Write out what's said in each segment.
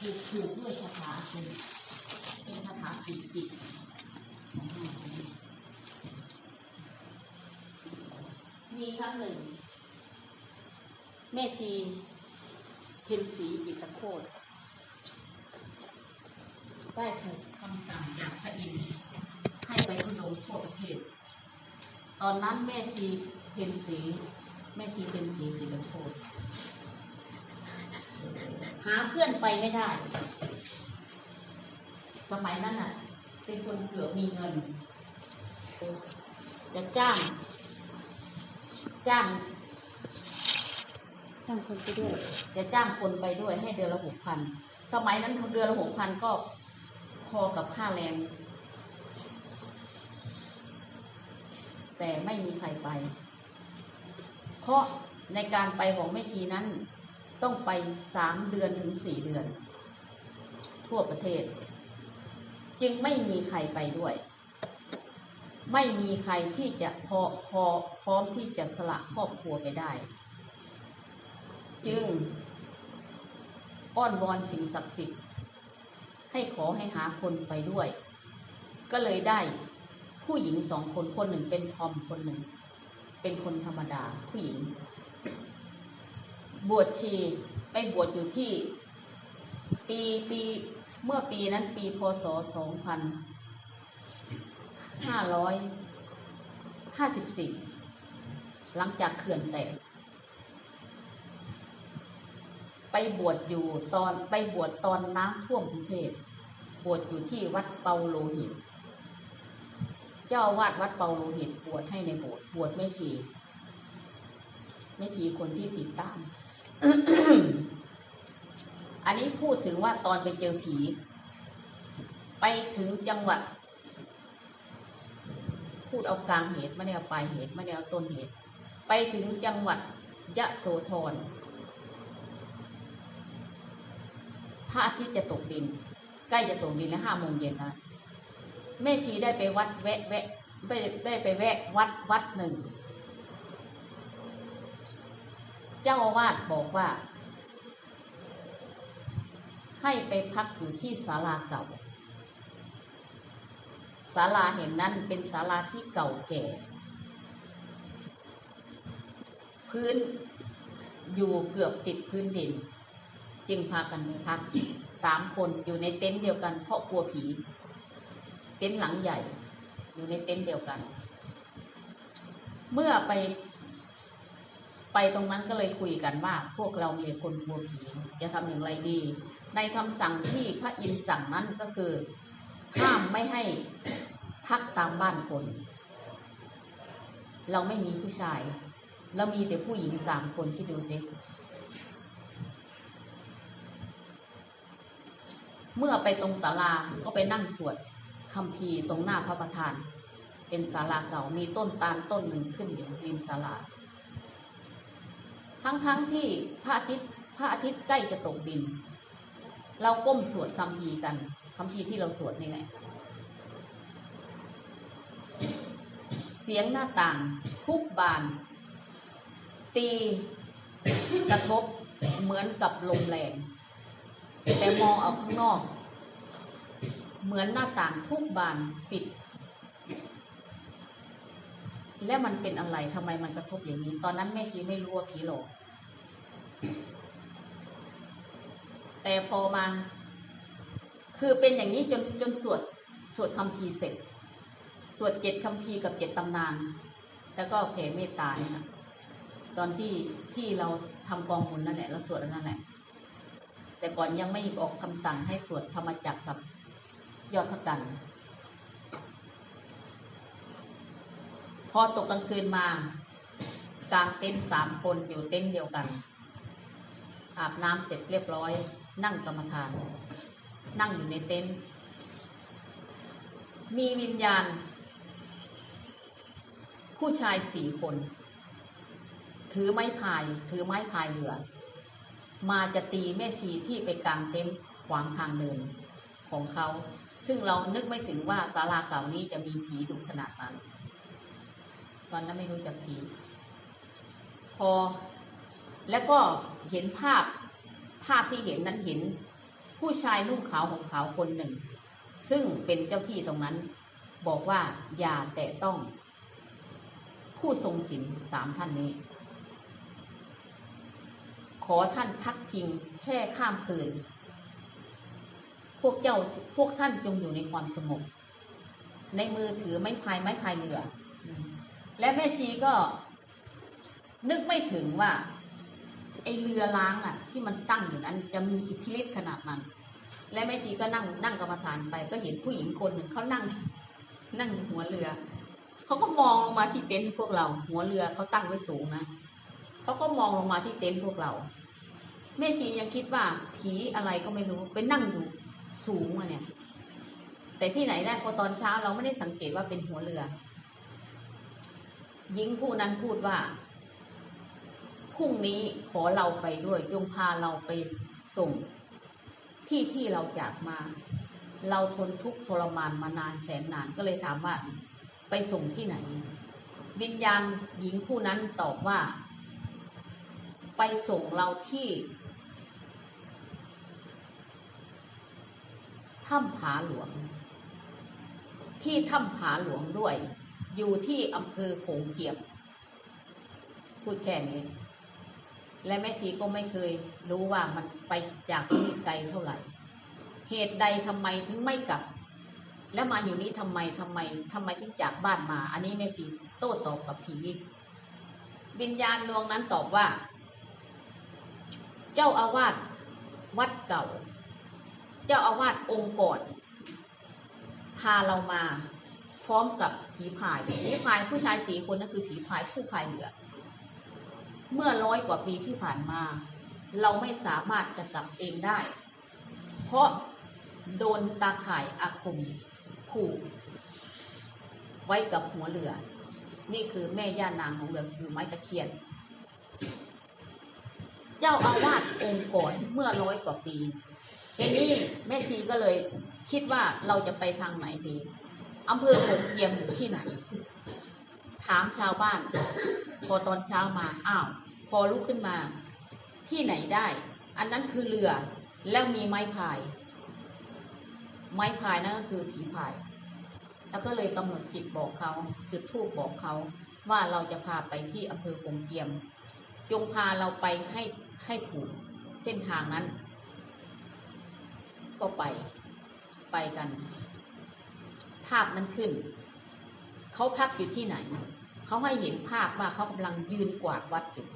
ถูกถูกด้วยคาถาอาคมเป็นคาถาปิดจิตมีครั้งหนึ่ง แม่ชีเพ็ญศรีจิตโคตรได้ถูกคำสั่งจากพระอินทร์ให้ไปทุดงทั่วประเทศ ตอนนั้นแม่ชีเพ็ญศรีแม่ชีเพ็ญศรีจิตโคตราเพื่อนไปไม่ได้ สมัยนั้นน่ะ เป็นคนเกือบมีเงิน จะจ้าง จ้าง จ้างคนไปด้วย จะจ้างคนไปด้วยให้เดือนละหกพัน สมัยนั้นเดือนละหกพันก็พอกับค่าแรง แต่ไม่มีใครไป เพราะในการไปของแม่ชีนั้น ต้องไปสามเดือนถึงสี่เดือน ทั่วประเทศ จึงไม่มีใครไปด้วย ไม่มีใครที่จะพอพอพร้อมที่จะสละครอบครัวไปได้ จึงอ้อนวอนสิ่งศักดิ์สิทธิ์ให้ขอให้หาคนไปด้วย ก็เลยได้ผู้หญิงสองคนคนหนึ่งเป็นทอมคนหนึ่ง เป็นคนธรรมดาผู้หญิง บวชชีไปบวชอยู่ที่ ปีปีเมื่อปีนั้นปีพศสองพันห้าร้อยห้าสิบสี่หลังจากเขื่อนแตกไปบวชอยู่ตอนไปบวชตอนน้ำท่วมกรุงเทพบวชอยู่ที่วัดเปาโลหิต เจ้าวาดวัดเปาโลหิตบวชให้ในโบสถ์บวชไม่ชีไม่ชีคนที่ติดตาม อันนี้พูดถึงว่าตอนไปเจอผี ไปถึงจังหวัด พูดเอากลางเหตุไม่ได้เอาปลายเหตุไม่ได้เอาต้นเหตุ ไปถึงจังหวัดยะโสธรพระอาทิตย์จะตกดิน ใกล้จะตกดินแล้วห้าโมงเย็นนะแม่ชีได้ไปวัดแวะแวะได้ได้ไปแวะวัดวัดหนึ่ง เจ้าอาวาสบอกว่า ให้ไปพักอยู่ที่ศาลาเก่าศาลาเห็นนั้นเป็นศาลาที่เก่าแก่ พื้นอยู่เกือบติดพื้นดิน จึงพากันไปพักสามคนอยู่ในเต็นท์เดียวกัน เพราะกลัวผี เต็นท์หลังใหญ่ อยู่ในเต็นท์เดียวกัน เมื่อไป ไปตรงนั้นก็เลยคุยกันว่า พวกเรามีคนกลัวผีจะทำอย่างไรดี ในคำสั่งที่พระอินทร์สั่งนั้นก็คือห้ามไม่ให้พักตามบ้านคน เราไม่มีผู้ชายเรามีแต่ผู้หญิงสามคนที่ดูสิเมื่อไปตรงศาลาก็ไปนั่งสวดคัมภีตรงหน้าพระประธาน เป็นศาลาเก่ามีต้นตาลต้นหนึ่งขึ้นอยู่ริมศาลา ทั้งๆทที่พระอาทิตย์พระอาทิตย์ใกล้จะตกดิน เราก้มสวดคัมภีกันคัมภีที่เราสวดนี่แหละเสียงหน้าต่าง ทุกบาน ตีกระทบเหมือนกับลมแรงแต่มองออกข้างนอก เหมือนหน้าต่างทุกบานปิด และมันเป็นอะไรทำไมมันกระทบอย่างนี้ ตอนนั้นแม่ชีไม่รู้ว่าผีหลอก แต่พอมาคือเป็นอย่างนี้จนจนสวดสวดคำพีเสร็จ สวดเจ็ดคำพีกับเจ็ดตำนาน แล้วก็แผ่เมตตาเนี่ยนะตอนที่ที่เราทำกองบุญนั่นแหละเราสวดนั่นแหละ แต่ก่อนยังไม่ออกคำสั่งให้สวดธรรมจักรกับยอดพระกัน พอตกกลางคืนมากลางเต็นท์สามคนอยู่เต็นท์เดียวกัน อาบน้ำเสร็จเรียบร้อย นั่งกรรมฐาน นั่งอยู่ในเต็นท์มีวิญญาณ ผู้ชายสี่คน ถือไม้พาย ถือไม้พายเรือ มาจะตีแม่ชีที่ไปกลางเต็นท์ขวางทางเดินของเขา ซึ่งเรานึกไม่ถึงว่าศาลาเก่านี้จะมีผีดุขนาดนั้น ตอนนั้นไม่รู้จักผี พอ แล้วก็เห็นภาพภาพที่เห็นนั้นเห็น ผู้ชายนุ่งขาวห่มขาวคนหนึ่ง ซึ่งเป็นเจ้าที่ตรงนั้น บอกว่าอย่าแตะต้อง ผู้ทรงศีลสามท่านนี้ ขอท่านพักพิงแค่ข้ามคืน พวกเจ้าพวกท่านจงอยู่ในความสงบในมือถือไม้พายไม้พายเรือ และแม่ชีก็ นึกไม่ถึงว่า ไอเรือล้างอะ ที่มันตั้งอยู่นั้นจะมีอิทธิฤทธิ์ขนาดนั้น และแม่ชีก็นั่งนั่งกรรมฐานไป ก็เห็นผู้หญิงคนหนึ่งเขานั่ง นั่งหัวเรือ เขาก็มองลงมาที่เต็นท์พวกเรา หัวเรือเขาตั้งไว้สูงนะเขาก็มองลงมาที่เต็นท์พวกเราแม่ชียังคิดว่าผีอะไรก็ไม่รู้ไปนั่งอยู่สูงอะเนี่ย แต่ที่ไหนได้พอตอนเช้าเราไม่ได้สังเกตว่าเป็นหัวเรือ หญิงผู้นั้นพูดว่าพรุ่งนี้ขอเราไปด้วยจงพาเราไปส่ง ที่ที่เราจากมา เราทนทุกข์ทรมานมานานแสนนานก็เลยถามว่า ไปส่งที่ไหน วิญญาณหญิงผู้นั้นตอบว่า ไปส่งเราที่ถ้ำผาหลวง ที่ถ้ำผาหลวงด้วย อยู่ที่อำเภอโขงเกียม พูดแค่นี้ และแม่ชีก็ไม่เคยรู้ว่ามันไปจากที่นี่ไกลเท่าไหร่ เหตุใดทำไมถึงไม่กลับ แล้วมาอยู่นี้ทำไมทำไมทำไมถึงจากบ้านมา อันนี้แม่ชีโต้ตอบกับผีวิญญาณดวงนั้นตอบว่า เจ้าอาวาสวัดเก่า เจ้าอาวาสองค์ก่อนพาเรามา พร้อมกับผีพายผีพายผู้ชายสี่คนนั่นคือผีพายผู้พายเรือ เมื่อร้อยกว่าปีที่ผ่านมา เราไม่สามารถจะกลับเองได้ เพราะโดนตาข่ายอาคมผูกไว้กับหัวเรือ นี่คือแม่ย่านางของเรือคือไม้ตะเคียน เจ้าอาวาสองค์ก่อนเมื่อร้อยกว่าปีทีนี้แม่ชีก็เลยคิดว่าเราจะไปทางไหนดี อำเภอโขงเจียมอยู่ที่ไหน ถามชาวบ้าน พอตอนเช้ามา อ้าว พอลุกขึ้นมา ที่ไหนได้ อันนั้นคือเรือ แล้วมีไม้พาย ไม้พายนั่นก็คือผีพาย แล้วก็เลยกำหนดจิตบอกเขา จุดธูปบอกเขา ว่าเราจะพาไปที่อำเภอคงเกียม จงพาเราไปให้ให้ถูกเส้นทางนั้น ก็ไปไปกัน ภาพนั้นขึ้น เขาพักอยู่ที่ไหน เขาให้เห็นภาพว่าเขากำลังยืนกวาดวัดอยู่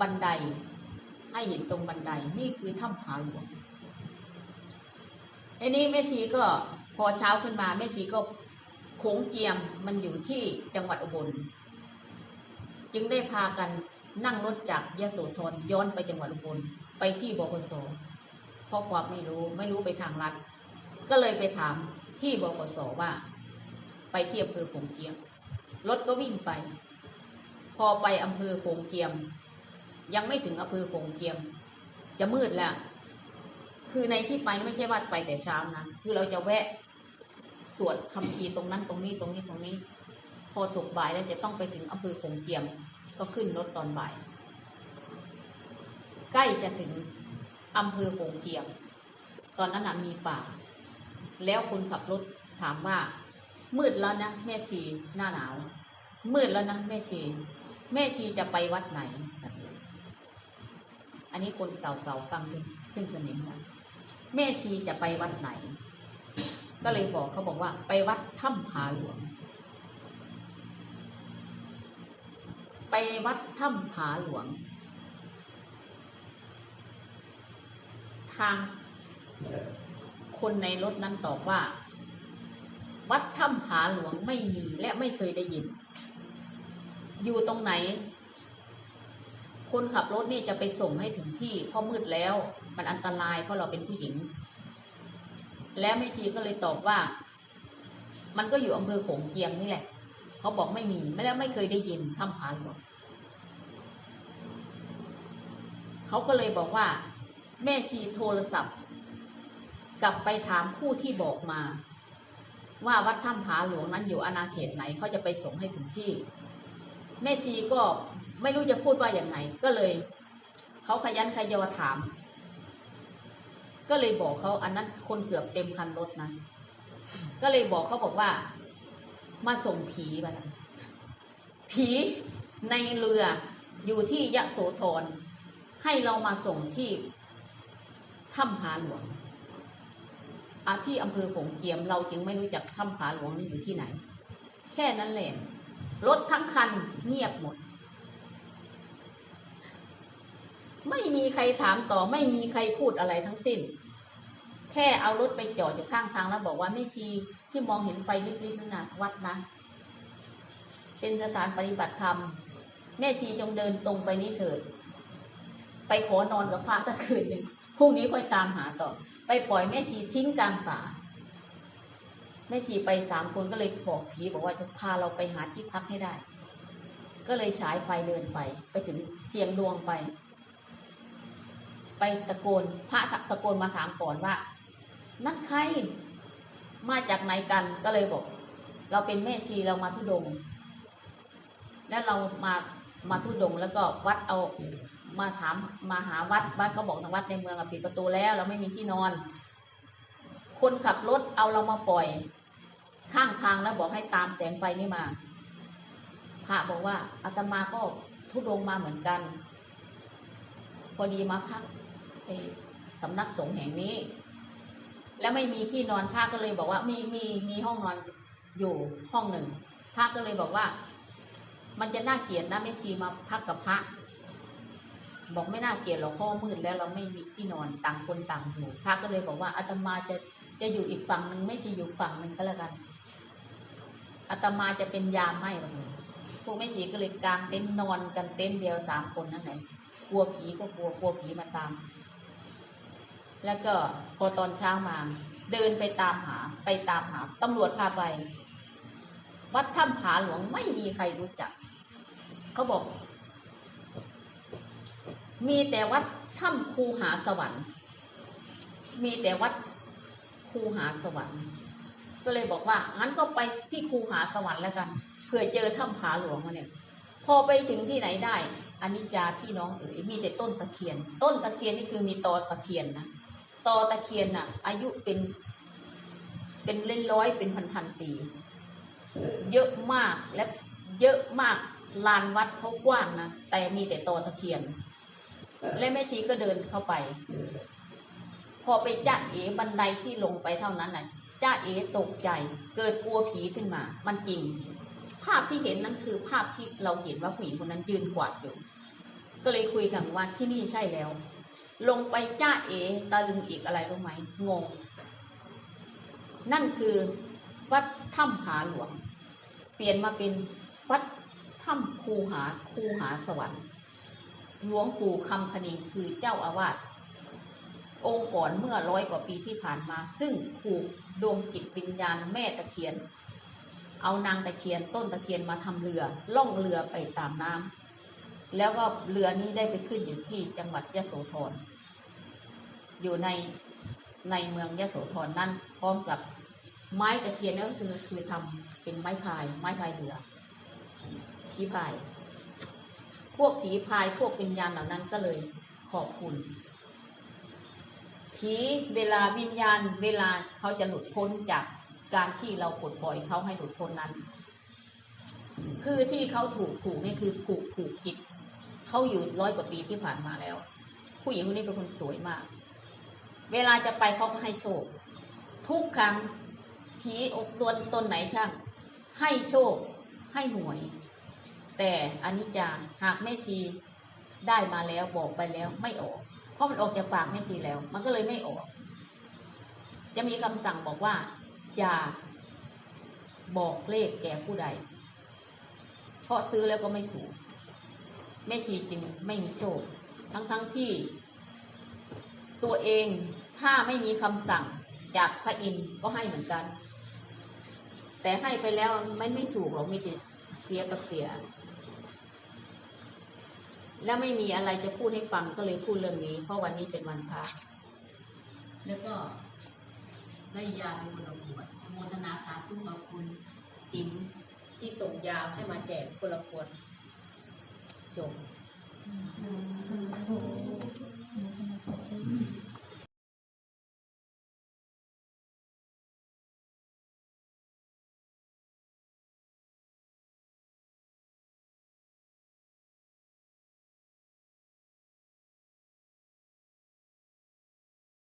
บันไดให้เห็นตรงบันไดนี่คือถ้ำผาหลวงไอ้นี้แม่ชีก็พอเช้าขึ้นมาแม่ชีก็โขงเกียมมันอยู่ที่จังหวัดอุบล จึงได้พากันนั่งรถจากยะโสธรย้อนไปจังหวัดอุบลไปที่บกสเพราะความไม่รู้ไม่รู้ไปทางลัดก็เลยไปถาม ที่บกสว่า ไปที่อำเภอโขงเกียม รถก็วิ่งไป พอไปอำเภอโขงเกียม ยังไม่ถึงอำเภอโขงเกียม จะมืดแล้ว คือในที่ไปไม่ใช่ว่าไปแต่เช้านะ คือเราจะแวะสวดคำพีตรงนั้นตรงนี้ตรงนี้ตรงนี้ พอตกบ่ายแล้วจะต้องไปถึงอำเภอโขงเกียม ก็ขึ้นรถตอนบ่าย ใกล้จะถึงอำเภอโขงเกียม ตอนนั้นมีป่า แล้วคนขับรถถามว่า มืดแล้วนะแม่ชีหน้าหนาว มืดแล้วนะแม่ชี แม่ชีจะไปวัดไหน อันนี้คนเก่าๆฟังขึ้นขึ้นสนิมนะแม่ชีจะไปวัดไหน ก็เลยบอกเขาบอกว่า ไปวัดถ้ำผาหลวง ไปวัดถ้ำผาหลวง ทาง คนในรถนั้นตอบว่า วัดถ้ำผาหลวงไม่มีและไม่เคยได้ยิน อยู่ตรงไหน คนขับรถนี่จะไปส่งให้ถึงที่เพราะมืดแล้ว มันอันตรายเพราะเราเป็นผู้หญิง แล้วแม่ชีก็เลยตอบว่า มันก็อยู่อำเภอโขงเจียมนี่แหละ เขาบอกไม่มีไม่แล้วไม่เคยได้ยินถ้ำผาหลวงเขาก็เลยบอกว่า แม่ชีโทรศัพท์ กลับไปถามผู้ที่บอกมา ว่าวัดถ้ำผาหลวงนั้นอยู่อาณาเขตไหนเขาจะไปส่งให้ถึงที่ แม่ชีก็ไม่รู้จะพูดว่าอย่างไง ก็เลยเขาขยันขยอถาม ก็เลยบอกเขาอันนั้นคนเกือบเต็มคันรถนะก็เลยบอกเขาบอกว่า มาส่งผีไปนผีในเรืออยู่ที่ยะโสธรให้เรามาส่งที่ถ้ำผาหลวง ที่อำเภอผงเกียม เราจึงไม่รู้จักถ้ำผาหลวงนี่อยู่ที่ไหน แค่นั้นแหละรถทั้งคันเงียบหมด ไม่มีใครถามต่อไม่มีใครพูดอะไรทั้งสิ้น แค่เอารถไปจอดอยู่ข้างทางแล้วบอกว่าไม่ชีที่มองเห็นไฟลิบๆนั่นนะวัดนะ เป็นสถานปฏิบัติธรรม แม่ชีจงเดินตรงไปนี้เถิด ไปขอนอนกับพระสักคืนหนึ่ง พรุ่งนี้ค่อยตามหาต่อ ไปปล่อยแม่ชีทิ้งกลางป่าแม่ชีไปสามคนก็เลยบอกผีบอกว่าจะพาเราไปหาที่พักให้ได้ ก็เลยฉายไฟเดินไป ไปถึงเสียงดวงไป ไปตะโกนพระตะโกนมาถามก่อนว่า นัดใคร มาจากไหนกันก็เลยบอก เราเป็นแม่ชีเรามาทุดง แล้วเรามามาทุดงแล้วก็วัดเอา มาถามมาหาวัดวัดก็บอกทางวัดในเมืองปิดประตูแล้วเราไม่มีที่นอน คนขับรถเอาเรามาปล่อย ข้างทางแล้วบอกให้ตามแสงไฟนี่มา พระบอกว่าอาตมาก็ทุดงมาเหมือนกัน พอดีมาพักในสำนักสงฆ์แห่งนี้ แล้วไม่มีที่นอนพระก็เลยบอกว่ามีมีมีห้องนอนอยู่ห้องหนึ่งพระก็เลยบอกว่า มันจะน่าเกลียดนะไม่ชีมาพักกับพระ บอกไม่น่าเกลียดหรอกเพราะว่ามืดแล้วเราไม่มีที่นอนต่างคนต่างอยู่พระก็เลยบอกว่าอาตมาจะจะอยู่อีกฝั่งหนึ่งไม่ใชีอยู่ฝั่งหนึ่งก็แล้วกันอาตมาจะเป็นยามให้แบบนี้พวกแม่ชีก็เลยกางเต็นท์นอนกันเต็นท์เดียวสามคนนั่นแหละกลัวผีก็กลัวกลัวผีมาตาม แล้วก็พอตอนเช้ามา เดินไปตามหา ไปตามหาตำรวจพาไป วัดถ้ำผาหลวงไม่มีใครรู้จัก เขาบอก มีแต่วัดถ้ำคูหาสวรรค์ มีแต่วัดคูหาสวรรค์ ก็เลยบอกว่างั้นก็ไปที่คูหาสวรรค์แล้วกันเผื่อเจอถ้ำผาหลวงมาเนี่ย พอไปถึงที่ไหนได้อานิจจาพี่น้องเอ๋ยมีแต่ต้นตะเคียน ต้นตะเคียนนี่คือมีตอตะเคียนนะตอตะเคียนน่ะ อายุเป็น เป็นเล่นร้อยเป็นพันพันปีเยอะมากและเยอะมากลานวัดเขากว้างนะแต่มีแต่ตอตะเคียน และแม่ชีก็เดินเข้าไป พอไปจ้าเอ๋บันไดที่ลงไปเท่านั้นน่ะจ้าเอ๋ตกใจ เกิดกลัวผีขึ้นมา มันจริง ภาพที่เห็นนั้นคือภาพที่เราเห็นว่าผู้หญิงคนนั้นยืนกวาดอยู่ ก็เลยคุยกันว่าที่นี่ใช่แล้ว ลงไปจ้าเอ๋ตะลึงอีกอะไรรู้ไหมงง นั่นคือวัดถ้ำผาหลวง เปลี่ยนมาเป็นวัดถ้ำคูหาคูหาสวรรค์ หลวงปู่คำคณิงคือเจ้าอาวาสองค์ก่อนเมื่อร้อยกว่าปีที่ผ่านมา ซึ่งผูกดวงจิตวิญญาณแม่ตะเคียน เอานางตะเคียนต้นตะเคียนมาทำเรือ ล่องเรือไปตามน้ำแล้วก็เรือนี้ได้ไปขึ้นอยู่ที่จังหวัดยะโสธรอยู่ในในเมืองยะโสธรนั่นพร้อมกับไม้ตะเคียนนั่นก็คือคือทำเป็นไม้พาย ไม้พายเรือผีพาย พวกผีพายพวกวิญญาณเหล่านั้นก็เลยขอบคุณ ผีเวลาวิญญาณเวลาเขาจะหลุดพ้นจากการที่เราปลดปล่อยเขาให้หลุดพ้นนั้น คือที่เขาถูกผูกนี่คือผูกผูกจิตเขาอยู่ร้อยกว่าปีที่ผ่านมาแล้ว ผู้หญิงคนนี้เป็นคนสวยมาก เวลาจะไปเขาก็ให้โชค ทุกครั้งผีอกตัวตนไหนช่างให้โชคให้หวย แต่อันนี้จาหากแม่ชีได้มาแล้วบอกไปแล้วไม่ออก เพราะมันออกจากปากแม่ชีแล้ว มันก็เลยไม่ออก จะมีคำสั่งบอกว่าอย่าบอกเลขแก่ผู้ใด เพราะซื้อแล้วก็ไม่ถูก แม่ชีจึงไม่มีโชค ทั้งๆทที่ ตัวเองถ้าไม่มีคำสั่งจากพระอินทร์ก็ให้เหมือนกัน แต่ให้ไปแล้วไม่ไม่ถูกหรอกมีแต่เสียกับเสีย แล้วไม่มีอะไรจะพูดให้ฟังก็เลยพูดเรื่องนี้ เพราะวันนี้เป็นวันพระแล้วก็ได้ยาเป็นคนละขวดโมทนาสาธุขอบคุณติ๋มที่ส่งยาให้มาแจกคนละขวดจบ